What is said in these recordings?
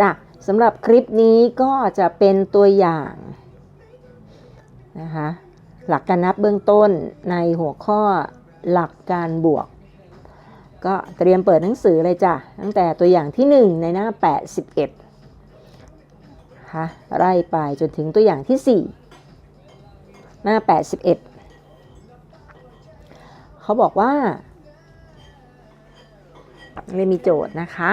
จ้ะสำหรับคลิปนี้ก็จะเป็นตัวอย่างนะคะหลักการนับเบื้องต้นในหัวข้อหลักการบวก ก็เตรียมเปิดหนังสือเลยจ้ะตั้งแต่ตัวอย่างที่ 1 ในหน้า 81นะคะไล่ไปจนถึงตัวอย่างที่ 4 หน้า 81 เขาบอกว่า เลยมีโจทย์นะคะ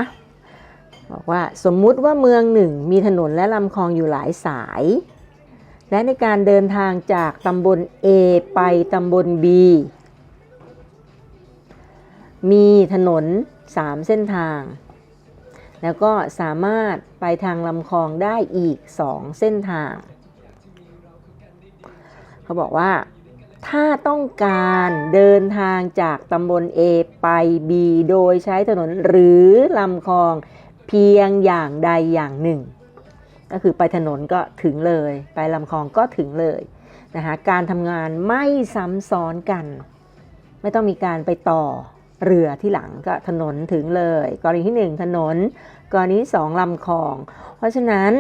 บอกว่าสมมุติว่าเมืองหนึ่งมีถนนและลำคลองอยู่หลายสาย และในการเดินทางจากตำบล A ไปตำบล B มีถนน 3 เส้นทาง แล้วก็สามารถไปทางลำคลองได้อีก 2 เส้นทาง เขาบอกว่า ถ้าต้องการเดินทางจากตำบล A ไป B โดยใช้ถนนหรือลำคลอง พียงอย่างใดอย่างหนึ่ง ก็คือไปถนนก็ถึงเลย ไปลำคลองก็ถึงเลยนะคะการทำงานไม่ซ้ำซ้อนกัน ไม่ต้องมีการไปต่อเรือที่หลังก็ถนนถึงเลย กรณีที่ 1 ถนน กรณีที่2ลำคลอง เพราะฉะนั้น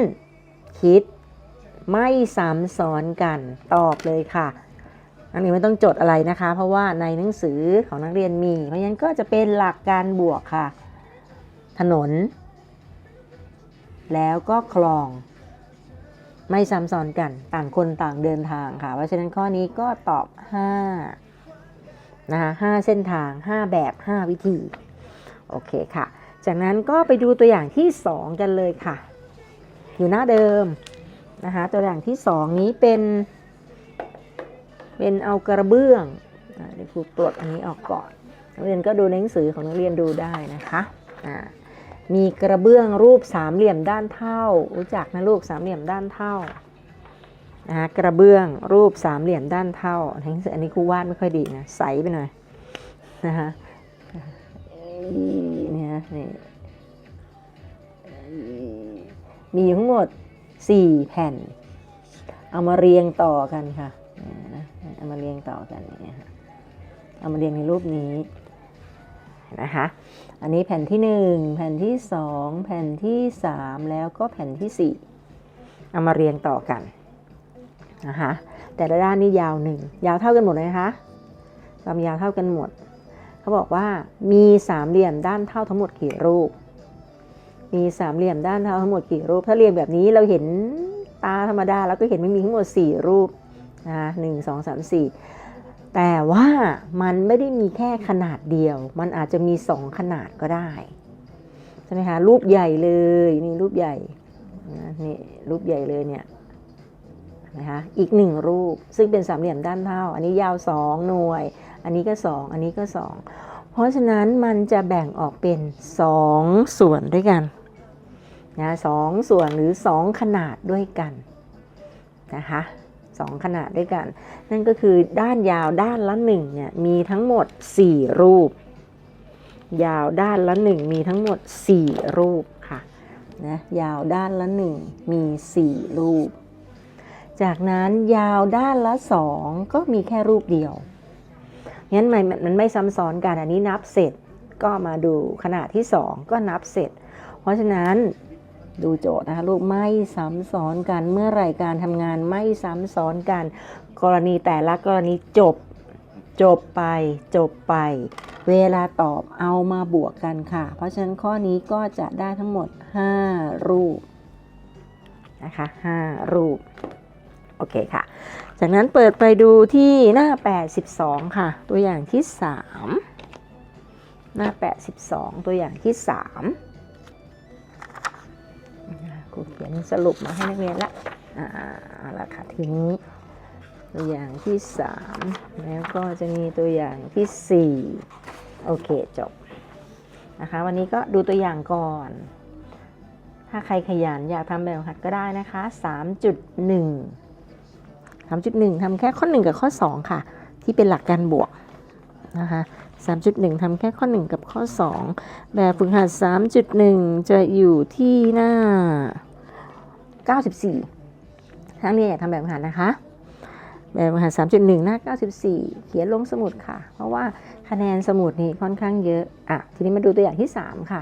คิดไม่ซ้ำซ้อนกันตอบเลยค่ะนักเรียนไม่ต้องจดอะไรนะคะ เพราะว่าในหนังสือของนักเรียนมี เพราะฉะนั้นก็จะเป็นหลักการบวกค่ะ ถนน แล้วก็คลอง ไม่ซ้ำซ้อนกันต่างคนต่างเดินทางค่ะ เพราะฉะนั้นข้อนี้ก็ตอบ 5 นะคะ5เส้นทาง 5 แบบ 5 วิธี โอเคค่ะ จากนั้นก็ไปดูตัวอย่างที่ 2 กันเลยค่ะ อยู่หน้าเดิมนะคะตัวอย่างที่ 2 นี้เป็นเป็นเอากระเบื้องเดี๋ยวครูตรวจอันนี้ออกก่อน นักเรียนก็ดูในหนังสือของนักเรียนดูได้นะคะอ่า มีกระเบื้องรูปสามเหลี่ยมด้านเท่า รู้จักนะลูกสามเหลี่ยมด้านเท่านะกระเบื้องรูปสามเหลี่ยมด้านเท่าในหนังสืออันนี้ครูวาดไม่ค่อยดีนะใสไปหน่อยนะคะนี่ยนี่มีทั้งหมด4แผ่น เอามาเรียงต่อกันค่ะเอามาเรียงต่อกันอย่างเงี้ยค่ะเอามาเรียงในรูปนี้ นะคะ อันนี้แผ่นที่ 1 แผ่นที่ 2 แผ่นที่ 3 แล้วก็แผ่นที่ 4 เอามาเรียงต่อกันนะคะแต่ละด้านนี่ยาวหนึ่งยาวเท่ากันหมดเลยนะคะความยาวเท่ากันหมด เขาบอกว่ามีสามเหลี่ยมด้านเท่าทั้งหมดกี่รูป มีสามเหลี่ยมด้านเท่าทั้งหมดกี่รูป ถ้าเรียงแบบนี้เราเห็นตาธรรมดาแล้วก็เห็นไม่มีทั้งหมด 4 รูปนะคะหนึ่งสองสามสี่ แต่ว่ามันไม่ได้มีแค่ขนาดเดียว มันอาจจะมี2ขนาดก็ได้ใช่ไหมคะรูปใหญ่เลยนี่รูปใหญ่นี่รูปใหญ่เลยเนี่ยนะคะอีกหนึ่งรูปซึ่งเป็นสามเหลี่ยมด้านเท่า อันนี้ยาว2หน่วย อันนี้ก็2อันนี้ก็2เพราะฉะนั้นมันจะแบ่งออกเป็น2ส่วนด้วยกันนะสองส่วนหรือ2ขนาดด้วยกันนะคะ สองขนาดด้วยกัน นั่นก็คือด้านยาวด้านละหนึ่งเนี่ยมีทั้งหมด 4 รูป ยาวด้านละหนึ่งมีทั้งหมด 4 รูปค่ะนะยาวด้านละหนึ่งมี 4 รูป จากนั้นยาวด้านละสองก็มีแค่รูปเดียวงั้นมันมันไม่ซ้ำซ้อนกันอันนี้นับเสร็จก็มาดูขนาดที่ 2 ก็นับเสร็จ เพราะฉะนั้น ดูโจทย์นะคะลูกไม่ซ้ำซ้อนกันเมื่อไรการทำงานไม่ซ้ำซ้อนกัน กรณีแต่ละกรณีจบ จบไป จบไป เวลาตอบเอามาบวกกันค่ะ เพราะฉะนั้นข้อนี้ก็จะได้ทั้งหมด 5 รูปนะคะ5รูป โอเคค่ะ จากนั้นเปิดไปดูที่หน้า 82 ค่ะ ตัวอย่างที่ 3 หน้า 82 ตัวอย่างที่ 3 เขียนสรุปมาให้นักเรียนละอ่าเอาละค่ะทีนี้ ตัวอย่างที่ 3 แล้วก็จะมีตัวอย่างที่ 4 โอเคจบนะคะวันนี้ก็ดูตัวอย่างก่อน ถ้าใครขยันอยากทำแบบหัดก็ได้นะคะ 3.1 3.1ทำแค่ข้อ 1 กับข้อ 2 ค่ะ ที่เป็นหลักการบวกนะคะ3.1 ทำแค่ข้อ 1 กับข้อ 2 แบบฝึกหัด 3.1 จะอยู่ที่หน้า 94ถ้าเรียนอยากทำแบบฝึกหัดนะคะ แบบฝึกหัด3.1 หน้า 94 เขียนลงสมุดค่ะ เพราะว่าคะแนนสมุดนี่ค่อนข้างเยอะ อะ ทีนี้มาดูตัวอย่างที่ 3 ค่ะ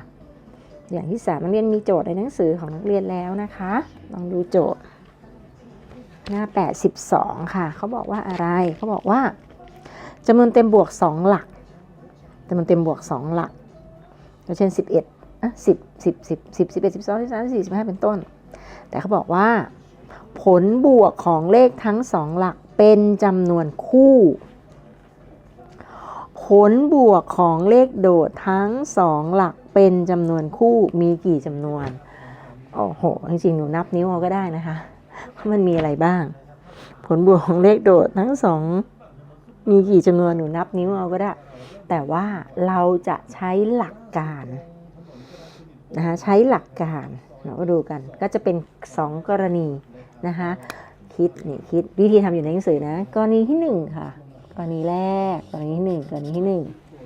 อย่างที่สามนักเรียนมีโจทย์ในหนังสือของนักเรียนแล้วนะคะ ลองดูโจทย์ หน้า 82 ค่ะ เขาบอกว่าอะไร เขาบอกว่าจำนวนเต็มบวก 2 หลักจำนวนเต็มบวก 2 หลัก เช่น 11อะ10 10 10 10 11 12 13 14 15 เป็นต้น แต่เขาบอกว่า ผลบวกของเลขทั้ง2หลักเป็นจำนวนคู่ ผลบวกของเลขโดดทั้ง2หลักเป็นจำนวนคู่มีกี่จำนวน โอ้โห จริงๆ หนูนับนิ้วเอาก็ได้นะคะว่ามันมีอะไรบ้าง ผลบวกของเลขโดดทั้งสองมีกี่จำนวนหนูนับนิ้วเอาก็ได้ แต่ว่าเราจะใช้หลักการนะคะใช้หลักการ เราก็ดูกันก็จะเป็น 2 กรณีนะคะคิดนี่คิดวิธีทำอยู่ในหนังสือนะ กรณีที่ 1 ค่ะ กรณีแรก กรณีที่ 1 กรณีที่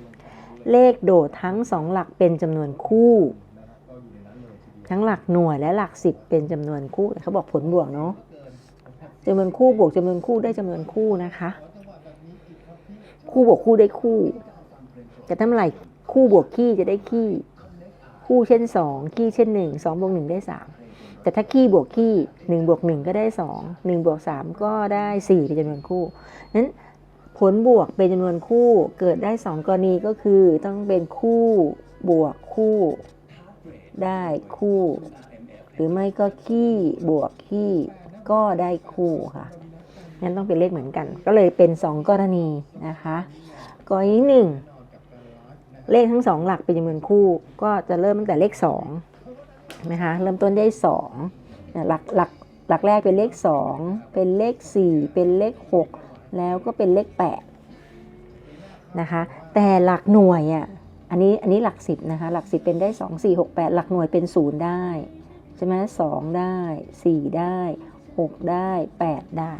1 เลขโดดทั้ง 2 หลักเป็นจำนวนคู่ ทั้งหลักหน่วยและหลักสิบเป็นจำนวนคู่เขาบอกผลบวกเนาะจำนวนคู่บวกจำนวนคู่ได้จำนวนคู่นะคะ คู่บวกคู่ได้คู่แต่ถ้าเมื่อไหร่คู่บวกขี้จะได้ขี้ คู่เช่นสองขี้เช่นหนึ่งสองบวกหนึ่งได้สามแต่ถ้าขี้บวกขี้หนึ่งบวกหนึ่งก็ได้สองหนึ่งบวกสามก็ได้สี่เป็นจำนวนคู่นั้นผลบวกเป็นจำนวนคู่เกิดได้สองกรณีก็คือต้องเป็นคู่บวกคู่ได้คู่ หรือไม่ก็ขี้บวกขี้ก็ได้คู่ค่ะงั้นต้องเป็นเลขเหมือนกัน ก็เลยเป็น 2 กรณีนะคะ กรณีหนึ่ง เลขทั้งสองหลักเป็นจำนวนคู่ ก็จะเริ่มตั้งแต่เลข2นะคะเริ่มต้นได้2เนี่ยหลักหลักหลักแรกเป็นเลข2เป็นเลข4เป็นเลข6แล้วก็เป็นเลข8นะคะแต่หลักหน่วยอะอันนี้อันนี้หลักสิบนะคะหลักสิบเป็นได้สองสี่หกแปดหลักหน่วยเป็นศูนย์ได้ใช่ไหมสองได้สี่ได้หกได้แปดได้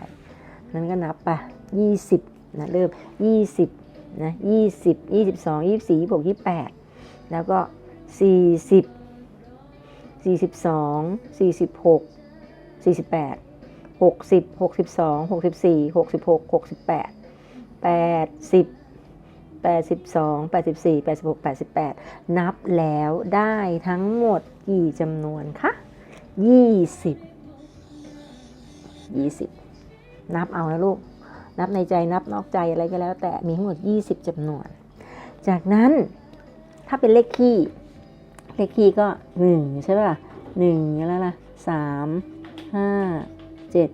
นั้นก็นับไปยี่สิบนะเริ่มยี่สิบ นะยี่สิบยี่สิบสองยี่สิบสี่ยี่สิบหกยี่สิบแปดแล้วก็สี่สิบสี่สิบสองสี่สิบหกสี่สิบแปดหกสิบหกสิบสองหกสิบสี่หกสิบหกหกสิบแปดแปดสิบ82 84 86 88นับแล้วได้ทั้งหมดกี่จำนวนคะ20 20นับเอานะลูก นับในใจนับนอกใจอะไรก็แล้ว แต่มีทั้งหมด 20จำนวน จากนั้นถ้าเป็นเลขคี่ เลขคี่ก็ 1 ใช่ป่ะ1แล้วล่ะ3 5 7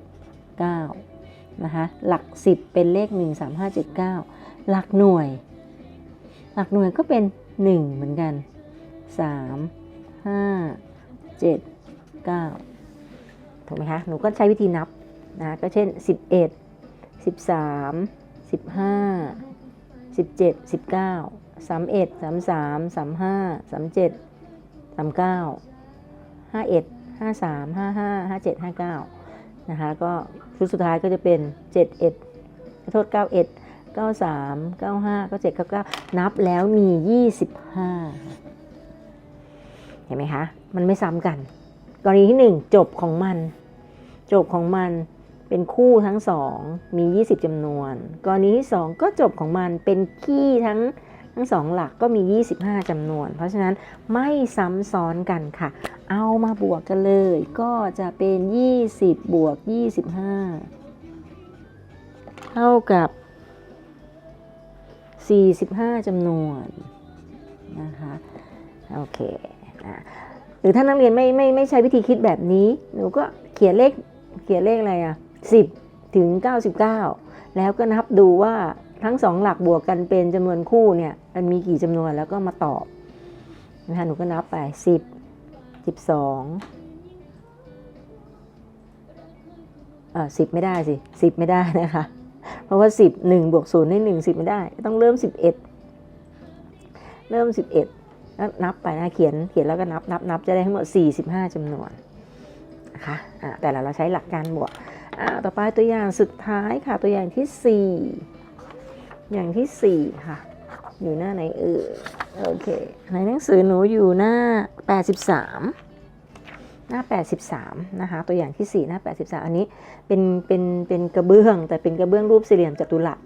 9นะคะหลัก10เป็นเลข1 3 5 7 9หลักหน่วย หลักหน่วยก็เป็น1เหมือนกัน3 5 7 9ถูกไหมคะหนูก็ใช้วิธีนับนะก็เช่น 11 13 15 17 19 31 33 35 37 39 51 53 55 57 59นะคะก็ชุดสุดท้ายก็จะเป็น71ขอโทษ91 93 95 97 99นับแล้วมี25เห็นไหมคะ มันไม่ซ้ำกัน กรณีที่1จบของมัน จบของมัน เป็นคู่ทั้ง2มี 20จำนวน กรณีที่ 2 ก็จบของมันเป็นขี้ทั้งทั้งสองหลักก็มี 25จำนวน เพราะฉะนั้นไม่ซ้ำซ้อนกันค่ะ เอามาบวกกันเลย ก็จะเป็น 20 บวก 25 เท่ากับ 45จำนวนนะคะโอเคหรือถ้านักเรียนไม่ไม่ไม่ใช้วิธีคิดแบบนี้หนูก็เขียนเลขเขียนเลขอะไรอะ 10 ถึง 99 แล้วก็นับดูว่าทั้งสองหลักบวกกันเป็นจำนวนคู่เนี่ยมันมีกี่จำนวนแล้วก็มาตอบนะคะหนูก็นับไป 10 12เอ่อ10 ไม่ได้สิ 10 ไม่ได้นะคะ เพราะว่า 10 1บวก0ได้1 10 ไม่ได้ ต้องเริ่ม 11 เริ่ม 11 แล้วนับไปนะเขียนเขียนแล้วก็นับนับนับจะได้ทั้งหมด 45จำนวนนะคะอ่าแต่เราเราใช้หลักการบวก อ่าต่อไปตัวอย่างสุดท้ายค่ะ ตัวอย่างที่ 4 อย่างที่ 4 ค่ะ อยู่หน้าไหนเออโอเคในหนังสือหนูอยู่หน้า 83หน้า 83 นะคะ ตัวอย่างที่ 4 หน้า 83 อันนี้เป็น เป็น เป็นกระเบื้อง แต่เป็นกระเบื้องรูปสี่เหลี่ยมจัตุรัส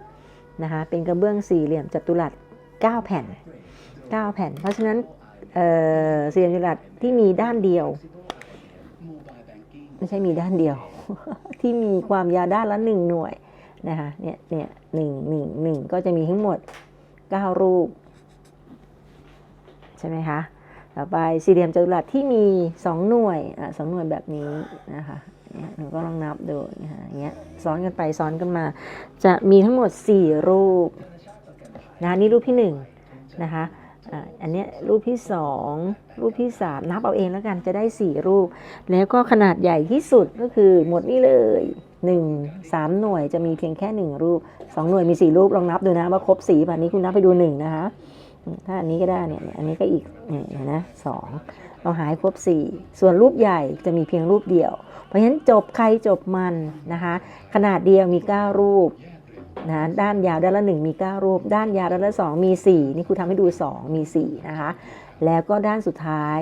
นะคะ เป็นกระเบื้องสี่เหลี่ยมจัตุรัส 9 แผ่น 9 แผ่น เพราะฉะนั้นเอ่อสี่เหลี่ยมจัตุรัสที่มีด้านเดียว ไม่ใช่มีด้านเดียว ที่มีความยาวด้านละหนึ่งหน่วยนะคะเนี่ยเนี่ยหนึ่งหนึ่งหนึ่งก็จะมีทั้งหมดเก้ารูป ใช่ไหมคะต่อไปสี่เหลี่ยมจัตุรัสที่มีสองหน่วยอะสองหน่วยแบบนี้นะคะเนี่ยหนูก็ลองนับดูนะคะอย่างเงี้ยซ้อนกันไปซ้อนกันมา จะมีทั้งหมด4รูปนะคะนี่รูปที่1นะคะอะ อันนี้รูปที่ 2 รูปที่ 3 นับเอาเองแล้วกันจะได้ 4 รูป แล้วก็ขนาดใหญ่ที่สุดก็คือหมดนี่เลย 1 3 หน่วยจะมีเพียงแค่ 1 รูป 2 หน่วยมี 4 รูปลองนับดูนะว่าครบสีแบบนี้คุณนับไปดู 1 นะคะ ถ้าอันนี้ก็ได้เนี่ยอันนี้ก็อีกเนี่ยนะสองเราหายครบสี่ส่วนรูปใหญ่จะมีเพียงรูปเดียว เพราะฉะนั้นจบใครจบมันนะคะ ขนาดเดียวมี 9 รูป นะด้านยาวด้านละ 1 มี 9 รูป ด้านยาวด้านละ 2 มี 4 นี่ครูทำให้ดู 2 มี 4 นะคะ แล้วก็ด้านสุดท้าย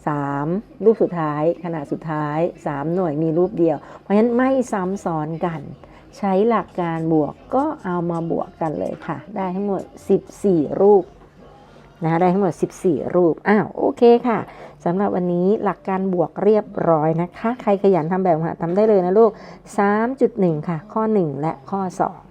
3 รูปสุดท้าย ขนาดสุดท้าย 3 หน่วยมีรูปเดียว เพราะฉะนั้นไม่ซ้ำซ้อนกัน ใช้หลักการบวกก็เอามาบวกกันเลยค่ะ ได้ทั้งหมด 14 รูป นะคะได้ทั้งหมด 14 รูป อ้าวโอเคค่ะสำหรับวันนี้หลักการบวกเรียบร้อยนะคะ ใครขยันทำแบบหัดทำได้เลยนะลูก 3.1 ค่ะ ข้อ 1 และข้อ 2